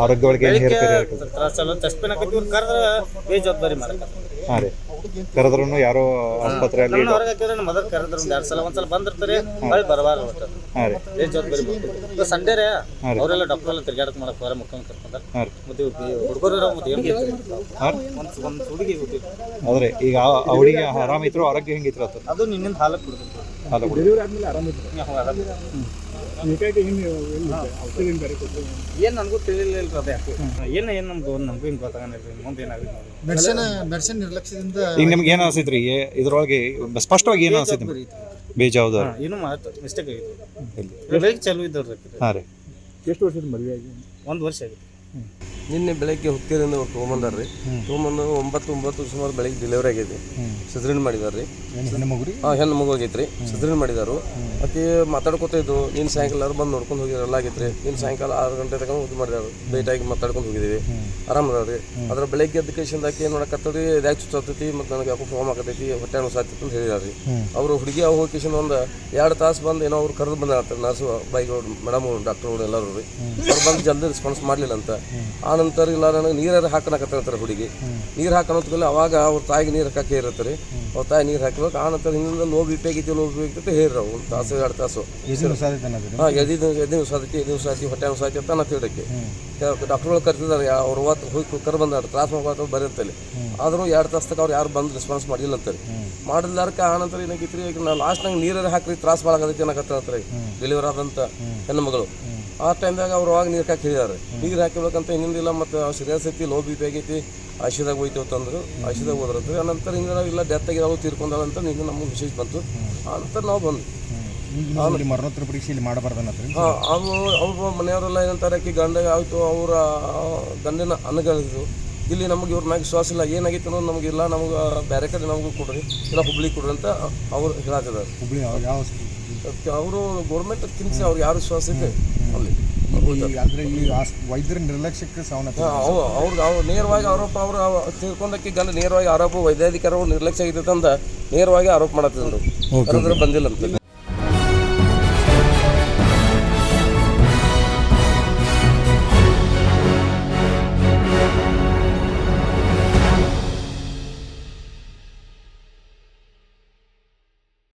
ಆರೋಗ್ಯಗಳಿಗೆ ಏನು ಬೆಳಿಗ್ಗೆ ಹೇರ್ಪೇರಿ ಆಗ್ತದೆ ತ್ರಾಸ ಕರೆದ್ರೆ ಬೇಜವಾಬ್ದಾರಿ ಹಾಂ ರೀ. ಕರೆದ್ರೂ ಯಾರೋ ಆಸ್ಪತ್ರೆಯಲ್ಲಿ ನಮ್ಮ ಹೊರಗೆ ಹಾಕಿದ್ರೆ ಮದರ್ ಕರೆದ್ರೆ ಒಂದ್ ಎರಡ್ ಸಲ ಒಂದ್ಸಲ ಬಂದಿರ್ತಾರೆ ಹೊಳ್ಳಿ ಬರಬಾರ ಒಟ್ಟು ಹಾಂ ರೀ. ಬೇಜವಾಬ್ದಾರಿ ಈಗ ಸಂಡೇ ರೇ ಅವರೆಲ್ಲ ಡಾಕ್ಟರ್ ಎಲ್ಲ ತಿರ್ಗಾಡಕ್ ಮಾಡಕ್ಕೆ ಹೊರ ಮುಖಂಡ್ ಕರ್ಕೊಂಡ್ರೆ ಹಾಂ ರೀ. ಮತ್ತೆ ಹುಡುಗರು ಮತ್ತೆ ಏನು ಹಾಂ ಒಂದು ಒಂದು ಹುಡುಗಿ ಹುಡುಗಿ ಆದ್ರೆ ಈಗ ಆ- ಆ ಹುಡುಗಿ ಆರಾಮಿದ್ರು ಆರೋಗ್ಯ ಹೆಂಗಿತ್ತು ಅದು? ಅದು ನಿನ್ನಿಂದ ಹಾಲು ಕುಡಿದ್ರು ಆರಾಮ ಕೂಡ. ಏನು ನನಗೂ ತಿಳಿಲಿಲ್ಲ ಅದೇ. ಏನು ಏನು ನಮ್ಗೆ ನಮಗೂ ಹಿಂಗೆ ಗೊತ್ತಾಗಲ್ಲ ಮುಂದೆ ಏನಾಗುತ್ತೆ ಮೆಡಿಸಿನ್ ಮೆಡಿಸಿನ್ ನಿರ್ಲಕ್ಷ್ಯದಿಂದ ಈಗ ನಿಮ್ಗೆ ಏನು ಇದ್ರೊಳಗೆ ಸ್ಪಷ್ಟವಾಗಿ ಏನು ಅನಿಸಿದ್ರಿ ನಿಮ್ಗೆ? ಏನು ಮಾತು ಮಿಸ್ಟೇಕ್ ಆಗಿತ್ತು. ಬೆಳಿಗ್ಗೆ ಚಲೋ ಇದ್ದವ್ರು ಹಾಂ ರೀ. ಎಷ್ಟು ವರ್ಷದ ಮದುವೆ ಆಗಿ ಒಂದು ವರ್ಷ ಆಗಿತ್ತು ನಿನ್ನೆ ಬೆಳಗ್ಗೆ ಹುಕ್ಕೇರಿಂದ ಅವ್ರು ತೊಗೊಂಬಂದಾರ್ರಿ ತೊಗೊಂಬಂದು ಒಂಬತ್ತು ಒಂಬತ್ತು ಸುಮಾರು ಬೆಳಗ್ಗೆ ಡೆಲಿವರಿ ಆಗೈತಿ ಸಿದ್ರಿನ್ ರೀ ಹಾಂ ಹೆಣ್ಣು ಮಗು ಆಗೈತ್ರಿ. ಸಿದ್ರಿನ್ ಮಾಡಿದಾರು. ಆಕೆ ಮಾತಾಡ್ಕೊತ ಇದ್ದು ನೀನು ಸಾಯಂಕಾಲ ಯಾರು ಬಂದು ನೋಡ್ಕೊಂಡು ಹೋಗಿರಲ್ಲ ಆಗೈತ್ರಿ. ನೀನು ಸಾಯಂಕಾಲ ಆರು ಗಂಟೆ ತನಕ ಇದು ಮಾಡಿದಾರು. ಆಗಿ ಮಾತಾಡ್ಕೊಂಡು ಹೋಗಿದ್ದೀವಿ. ಆರಾಮ ರೀ ಅದ್ರ ಬೆಳಗ್ಗೆ ಎದ್ದ ಕೇಶಿಂದ ಆಕೆ ಏನು ಮಾಡಕತ್ತದ್ರಿ? ಯಾಕೆ ಸುತ್ತಾತೈತಿ ಮತ್ತು ನನಗೆ ಯಾಕೋ ಫೋನ್ ಆಗತೈತಿ ಹೊಟ್ಟೆ ಸಾಧ್ಯತೆ ಅಂತ ಹೇಳಿದಾರ್ರಿ. ಅವರು ಹುಡುಗಿ ಹೋಗಿ ಕೇಶಿಂದ ಒಂದು ಎರಡು ತಾಸು ಬಂದು ಏನೋ ಅವ್ರು ಕರೆದು ಬಂದಾರ ನರ್ಸು ಬೈಕ್ ಮೇಡಮ್ ಡಾಕ್ಟರ್ ಎಲ್ಲರೂ ರೀ ಅವ್ರು ಬಂದು ಜಲ್ದಿ ರೆಸ್ಪಾನ್ಸ್ ಮಾಡಲಿಲ್ಲ ಅಂತ ಆ ನಂತರ ಇಲ್ಲ ನನಗೆ ನೀರಾರ ಹಾಕನಕತ್ತಿರ್ತಾರೆ ಹುಡುಗಿ. ನೀರು ಹಾಕೋದ್ಮೇಲೆ ಅವಾಗ ಅವ್ರ ತಾಯಿಗೆ ನೀರು ಹಾಕಕ್ಕೆ ರೀ ಅವ್ರ ತಾಯಿ ನೀರು ಹಾಕಬೇಕು ಆ ನಂತರ ಹಿಂದಿಂದ ನೋವು ಇಟ್ಟಾಗೈತಿ ನೋವು ಹೇರಿ ಹೇರ್ರಿ ಒಂದು ತಾಸು ಎರಡು ತಾಸು. ಹಾಂ ಎದಿ ಎದಿ ಸಾಧ್ಯತೆ ಎದಿ ಆಯ್ತು ಹೊಟ್ಟೆ ಸಾಧ್ಯತೆ ಅಂತ ನಾ ತಿಳಕ್ಕೆ ಡಾಕ್ಟರ್ಗಳು ಕರ್ತಿದ್ದಾರೆ ಅವ್ರು ಅವತ್ತು ಹೋಗಿ ಕರ್ ಬಂದಾರ ತ್ರಾಸ ಮಾಡ್ಕೊಂಡು ಬರೀರ್ತಲ್ಲಿ ಆದರೂ ಎರಡು ತಾಸು ತನಕ ಅವ್ರು ಯಾರು ಬಂದು ರೆಸ್ಪಾನ್ಸ್ ಮಾಡಿಲ್ಲ ಅಂತಾರೆ. ಮಾಡಿದ್ಲಾರಕ್ಕೆ ಆ ನಂತರ ಏನಾಗಿತ್ತು ರೀ ಈಗ ನಾವು ಲಾಸ್ಟ್ ನಂಗೆ ನೀರಾರ ಹಾಕ್ರಿ ತ್ರಾಸ ಭಾಳ ಆಗತೈತಿ ರೀ ಡೆಲಿವರ್ ಆದಂಥ ಹೆಣ್ಣು ಮಗಳು. ಆ ಟೈಮ್ದಾಗ ಅವ್ರು ಅವಾಗ ನೀರು ಹಾಕಿ ಹಿಡಿದಾರೆ. ನೀರು ಹಾಕಿಬೇಕಂತ ಇನ್ನೊಂದಿಲ್ಲ ಮತ್ತು ಸೀರಿಯಸ್ ಐತಿ ಲೋ ಬಿ ಪಿ ಆಗೈತಿ ಆಶಿದಾಗ ಹೋಯ್ತು ಅಂತಂದ್ರು ಆಶಿದಾಗ ಹೋದ್ರಂತ್ರಿ. ಆ ನಂತರ ಹಿಂಗೆ ನಾವು ಇಲ್ಲ ಡೆತ್ ಆಗಿ ನಾವು ತೀರ್ಕೊಂಡಾಳ ಅಂತ ನೀನು ನಮಗೆ ವಿಶೇಷ ಬಂತು. ಆ ನಂತರ ನಾವು ಬಂದ್ವಿ. ಮರಣೋತ್ತರ ಪರೀಕ್ಷೆ ಇಲ್ಲಿ ಮಾಡಬಾರ್ದನ್ನತ್ರಿ ಹಾಂ ಅವು ಅವ್ರ ಮನೆಯವರೆಲ್ಲ ಏನಂತಾರೆ ಆಕಿ ಗಂಡ ಆಯಿತು ಅವರ ಗಂಡನ ಅನ್ನಗಳಿದ್ರು ಇಲ್ಲಿ ನಮಗೆ ಇವ್ರ ಮ್ಯಾಗ ವಿಶ್ವಾಸ ಇಲ್ಲ. ಏನಾಗಿತ್ತು ಅನ್ನೋದು ನಮಗಿಲ್ಲ ನಮ್ಗೆ ಬೇರೆ ಕಡೆ ನಮಗೂ ಕೊಡ್ರಿ ಇಲ್ಲ ಹುಬ್ಳಿ ಕೊಡ್ರಿ ಅಂತ ಅವ್ರು ಹೇಳತ್ತಿದ್ದಾರೆ ಹುಬ್ಳಿ ಯಾವ- ಯಾವ ಅವರು ಗೌರ್ಮೆಂಟ್ ತಿನ್ಸಿ ಅವ್ರಿಗೆ ಯಾರು ವಿಶ್ವಾಸ ಇದೆ ಅಲ್ಲಿ ಅಂದ್ರೆ ಈ ವೈದ್ಯರ ನಿರ್ಲಕ್ಷ್ಯಕ್ಕೆ ಸಾವನ್ನಪ್ಪ ಅವ್ರಿಗೆ ಅವ್ರು ನೇರವಾಗಿ ಆರೋಪ ಅವರು ತಿಳ್ಕೊಂಡಕ್ಕೆ ಗಲ್ಲ ನೇರವಾಗಿ ಆರೋಪ ವೈದ್ಯಾಧಿಕಾರಿ ನಿರ್ಲಕ್ಷ್ಯ ಅಂತ ನೇರವಾಗಿ ಆರೋಪ ಮಾಡತ್ತಿದ್ರು. ಬಂದಿಲ್ಲ ಅಂತ.